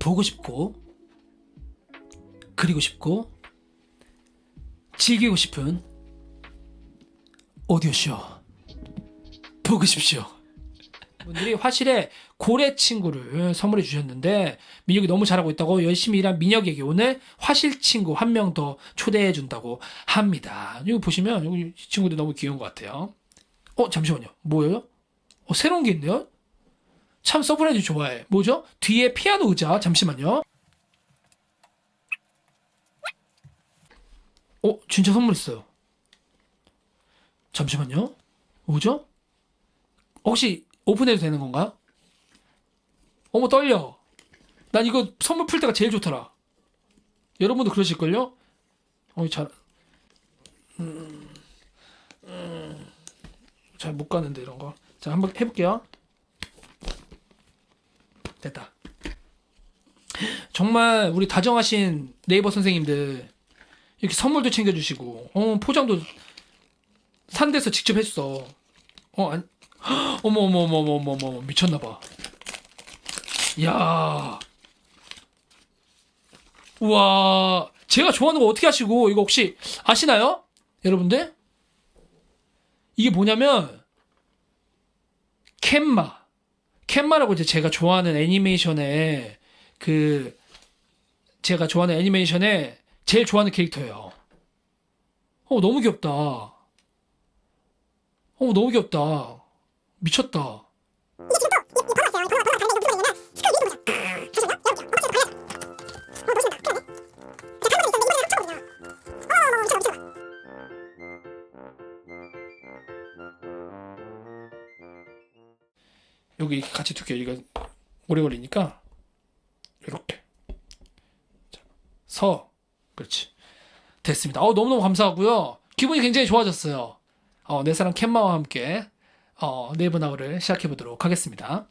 보고 싶고 그리고 싶고 즐기고 싶은 오디오쇼 보고 싶쇼 분들이 화실에 고래 친구를 선물해 주셨는데 민혁이 너무 잘하고 있다고 열심히 일한 민혁에게 오늘 화실 친구 한 명 더 초대해 준다고 합니다. 이거 보시면 이 친구들 너무 귀여운 것 같아요. 어 잠시만요. 뭐예요? 어 새로운 게 있네요. 참 서프라이즈 좋아해. 뭐죠? 뒤에 피아노 의자. 잠시만요. 어 진짜 선물했어요. 잠시만요. 뭐죠? 혹시 오픈해도 되는 건가? 어머 떨려. 난 이거 선물 풀 때가 제일 좋더라. 여러분도 그러실걸요? 어, 잘, 음, 잘못 가는데 이런 거. 자, 한번 해볼게요. 됐다. 정말 우리 다정하신 네이버 선생님들 이렇게 선물도 챙겨주시고, 어, 포장도 산 데서 직접 했어. 어, 안, 어머 어머 어머 어머 어머 어머 미쳤나 봐. 야. 우와. 제가 좋아하는 거 어떻게 하시고 이거 혹시 아시나요? 여러분들? 이게 뭐냐면 캔마. 캔마라고 이제 제가 좋아하는 애니메이션의 그 제가 좋아하는 애니메이션의 제일 좋아하는 캐릭터예요. 어 너무 귀엽다. 어 너무 귀엽다. 미쳤다. 여기 같이 두께요. 이거 오래 걸리니까 이렇게 자, 서 그렇지 됐습니다. 어, 너무너무 감사하고요. 기분이 굉장히 좋아졌어요. 어, 내 사랑 캔마와 함께 어, 네이버 나우를 시작해 보도록 하겠습니다.